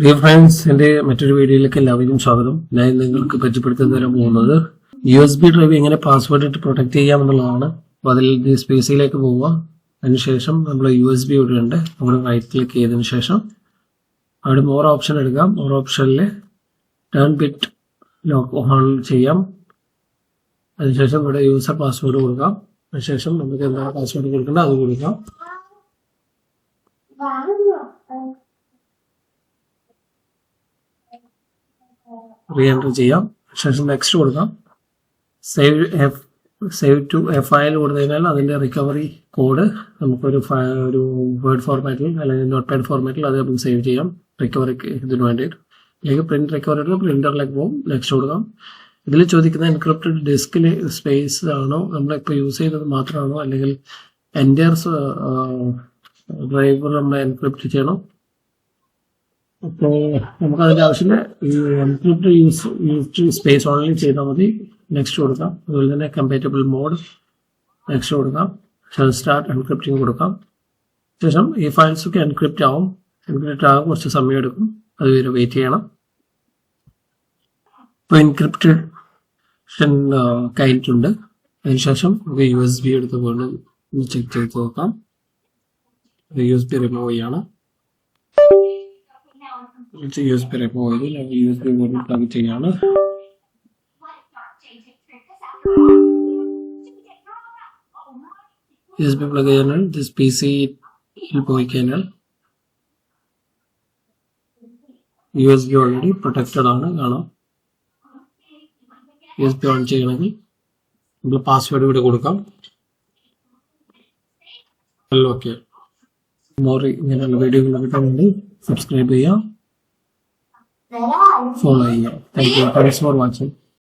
Dear friends എന്റെ മറ്റൊരു വീഡിയോയിലേക്ക് എല്ലാവർക്കും സ്വാഗതം. ഞാൻ നിങ്ങൾക്ക് പരിചയപ്പെടുത്തി തരാൻ പോകുന്നത് യു എസ് ബി ഡ്രൈവ് എങ്ങനെ പാസ്വേഡ് ഇട്ട് പ്രൊട്ടക്ട് ചെയ്യാം എന്നുള്ളതാണ്. അപ്പോൾ അതിൽ സ്പേസിലേക്ക് പോവുക. അതിനുശേഷം നമ്മൾ യു എസ് ബി ഇവിടെ ഉണ്ട് അവിടെ റൈറ്റ് ക്ലിക്ക് ചെയ്തതിനു ശേഷം അവിടെ മോർ ഓപ്ഷൻ എടുക്കാം. മോർ ഓപ്ഷനിൽ ടേൺ ബിറ്റ് ലോക്ക് ഓൺ ചെയ്യാം. അതിനുശേഷം ഇവിടെ യൂസർ പാസ്വേഡ് കൊടുക്കാം. അതിനുശേഷം നമുക്ക് എന്താണ് പാസ്വേഡ് കൊടുക്കേണ്ടത് അത് കൊടുക്കാം. റീ എൻട്രി ചെയ്യാം. ശേഷം നെക്സ്റ്റ് കൊടുക്കാം. Save F save to F file കൊടുത്തു കഴിഞ്ഞാൽ അതിന്റെ റിക്കവറി കോഡ് നമുക്കൊരു ഒരു വേർഡ് ഫോർമാറ്റിൽ അല്ലെങ്കിൽ നോട്ട് പാഡ് ഫോർമാറ്റിൽ അത് നമുക്ക് സേവ് ചെയ്യാം. റിക്കവറി ഇതിന് വേണ്ടിയിട്ട്. അല്ലെങ്കിൽ പ്രിന്റ് റിക്കവറി പ്രിന്ററിലേക്ക് പോകും. നെക്സ്റ്റ് കൊടുക്കാം. ഇതിൽ ചോദിക്കുന്ന എൻക്രിപ്റ്റഡ് ഡിസ്കിൽ സ്പേസ് ആണോ? നമ്മളിപ്പോൾ യൂസ് ചെയ്തത് മാത്രമാണോ? അല്ലെങ്കിൽ എന്റെ ഡ്രൈവർ നമ്മൾ എൻക്രിപ്റ്റ് ചെയ്യണം? അപ്പോൾ നമുക്ക് അതിന്റെ ആവശ്യമില്ല. ഈ encrypt use use space only ചെയ്താൽ മതി. നെക്സ്റ്റ് കൊടുക്കാം. അതുപോലെ തന്നെ കമ്പാറ്റബിൾ മോഡ് നെക്സ്റ്റ് കൊടുക്കാം. ഷെൽ സ്റ്റാർട്ട് എൻക്രിപ്റ്റിംഗ് കൊടുക്കാം. ശേഷം ഈ ഫയൽസ് ഒക്കെ എൻക്രിപ്റ്റ് ആവും. എൻക്രിപ്റ്റ് ആകാൻ കുറച്ച് സമയം എടുക്കും. അതുവരെ വെയിറ്റ് ചെയ്യണം. ഇപ്പോൾ എൻക്രിപ്റ്റഡ് കഴിഞ്ഞിട്ടുണ്ട്. അതിനുശേഷം നമുക്ക് യു എസ് ബി എടുത്ത് വീണ്ടും ചെക്ക് ചെയ്ത് നോക്കാം. യു എസ് ബി റിമൂവ് ചെയ്യണം. യു എസ് ബി റിമൂവ് ചെയ്ത് യു എസ് പി വീണ്ടും പ്ലഗ് ചെയ്യാണ്. യു എസ് പി പ്ലഗ് ചെയ്യാൻ ദിസ് പി സിയിൽ പോയി കഴിഞ്ഞാൽ U S B already protected ആണ്. കാണാം. യു എസ് ബി ഓൺ ചെയ്യണമെങ്കിൽ നമ്മൾ പാസ്വേഡ് ഇവിടെ കൊടുക്കാം. ഓക്കെ മോർ ഇങ്ങനെയുള്ള വീഡിയോകൾ കിട്ടാൻ സബ്സ്ക്രൈബ് ചെയ്യാം following. Thank you. Thanks for watching.